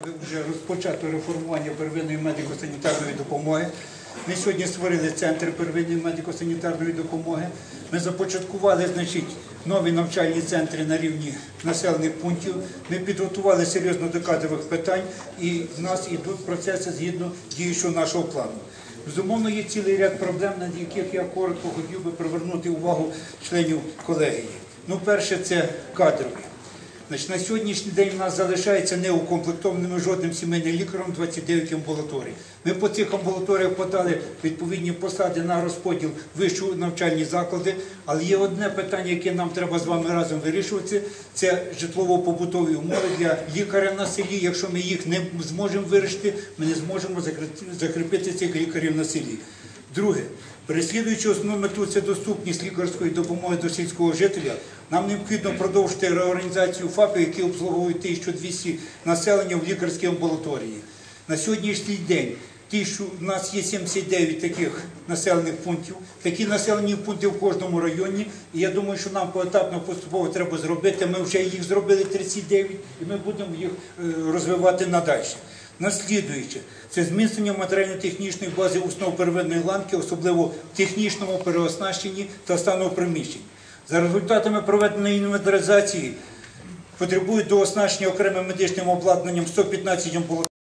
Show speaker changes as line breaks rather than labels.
Вже розпочато реформування первинної медико-санітарної допомоги. Ми сьогодні створили центр первинної медико-санітарної допомоги. Ми започаткували значить, нові навчальні центри на рівні населених пунктів. Ми підготували серйозно до кадрових питань і в нас йдуть процеси згідно діючого нашого плану. Безумовно, є цілий ряд проблем, на яких я коротко хотів би привернути увагу членів колегії. Ну, перше, це кадрові. Значить, на сьогоднішній день у нас залишається неукомплектованими жодним сімейним лікарем 29 амбулаторій. Ми по цих амбулаторіях подали відповідні посади на розподіл в вищі навчальні заклади, але є одне питання, яке нам треба з вами разом вирішувати, це житлово-побутові умови для лікаря на селі. Якщо ми їх не зможемо вирішити, ми не зможемо закріпити цих лікарів на селі. Друге, переслідуючи основну мету це доступність лікарської допомоги до сільського жителя, нам необхідно продовжити реорганізацію ФАПів, які обслуговують 1200 населення в лікарській амбулаторії. На сьогоднішній день в нас є 79 таких населених пунктів, такі населені пункти в кожному районі. І я думаю, що нам поетапно поступово треба зробити. Ми вже їх зробили 39 і ми будемо їх е, розвивати надальше. Наслідуюче, це зміцнення матеріально-технічної бази основ первинної ланки, особливо в технічному переоснащенні та стану приміщень. За результатами проведеної інвентаризації потребують до оснащення окремим медичним обладнанням 115 амбулаторій.